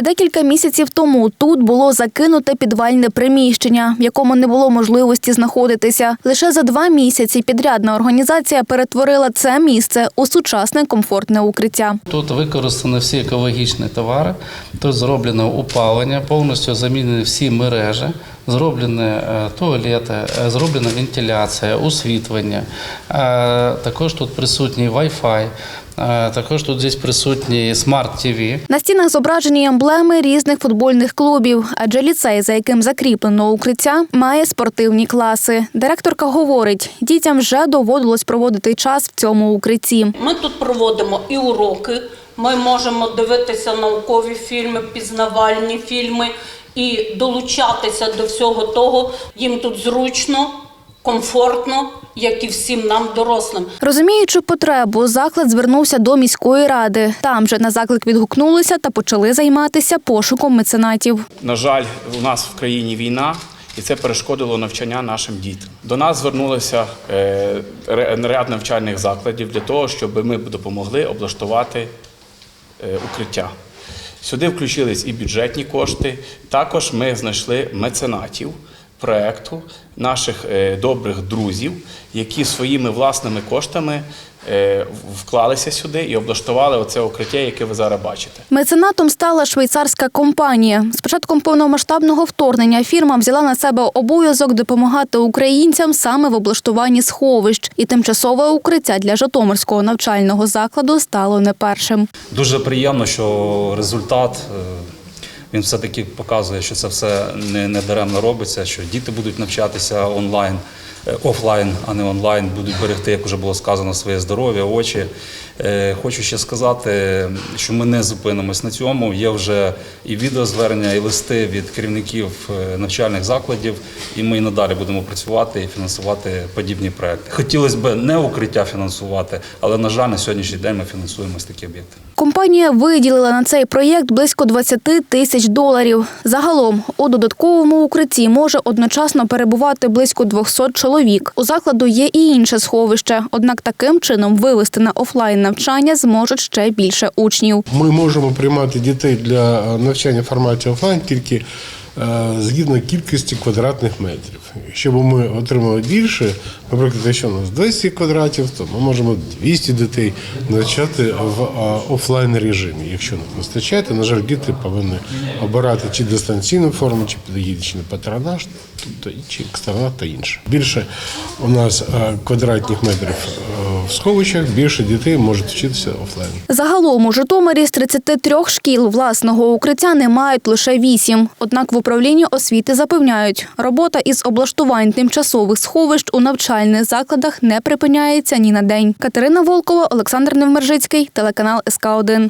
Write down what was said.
Ще декілька місяців тому тут було закинуте підвальне приміщення, в якому не було можливості знаходитися. Лише за два місяці підрядна організація перетворила це місце у сучасне комфортне укриття. Тут використані всі екологічні товари, тут зроблено опалення, повністю замінені всі мережі, зроблені е, туалети, е, зроблена вентиляція, освітлення. Е, Також тут присутній Wi-Fi, також тут здесь присутній смарт-ТВ. На стінах зображені емблеми різних футбольних клубів, адже ліцей, за яким закріплено укриття, має спортивні класи. Директорка говорить, дітям вже доводилось проводити час в цьому укритті. Ми тут проводимо і уроки. Ми можемо дивитися наукові фільми, пізнавальні фільми і долучатися до всього того. Їм тут зручно, комфортно, як і всім нам, дорослим. Розуміючи потребу, заклад звернувся до міської ради. Там же на заклик відгукнулися та почали займатися пошуком меценатів. На жаль, у нас в країні війна, і це перешкодило навчання нашим дітям. До нас звернулося е, ряд навчальних закладів для того, щоб ми допомогли облаштувати е, укриття. Сюди включились і бюджетні кошти. Також ми знайшли меценатів проекту наших е, добрих друзів, які своїми власними коштами е, вклалися сюди і облаштували оце укриття, яке ви зараз бачите. Меценатом стала швейцарська компанія. З початком повномасштабного вторгнення фірма взяла на себе обов'язок допомагати українцям саме в облаштуванні сховищ, і тимчасове укриття для Житомирського навчального закладу стало не першим. Дуже приємно, що результат е, він все-таки показує, що це все не, не даремно робиться, що діти будуть навчатися онлайн, е, офлайн, а не онлайн, будуть берегти, як вже було сказано, своє здоров'я, очі. Е, Хочу ще сказати, що ми не зупинимось на цьому. Є вже і відеозвернення, і листи від керівників е, навчальних закладів, і ми і надалі будемо працювати і фінансувати подібні проекти. Хотілося б не укриття фінансувати, але на жаль, на сьогоднішній день ми фінансуємо такі об'єкти. Компанія виділила на цей проєкт близько 20 тисяч доларів. Загалом у додатковому укритті може одночасно перебувати близько 200 чоловік. У закладу є і інше сховище, однак таким чином вивести на офлайн навчання зможуть ще більше учнів. Ми можемо приймати дітей для е, навчання в форматі офлайн тільки згідно кількості квадратних метрів. Якщо б ми отримали більше, наприклад, якщо у нас 200 квадратів, то ми можемо 200 дітей навчати в е, офлайн режимі. Якщо не вистачає, то, на жаль, діти повинні обирати чи дистанційну форму, чи педагогічний патронаж, тобто чи екстранат та інше. Більше у нас е, квадратних метрів е, в сховищах, більше дітей можуть вчитися офлайн. Загалом у Житомирі з 33 шкіл власного укриття не мають лише вісім. Однак в управлінні освіти запевняють, робота із облаштувань тимчасових сховищ у навчальних закладах не припиняється ні на день. Катерина Волкова, Олександр Невмержицький, телеканал СК 1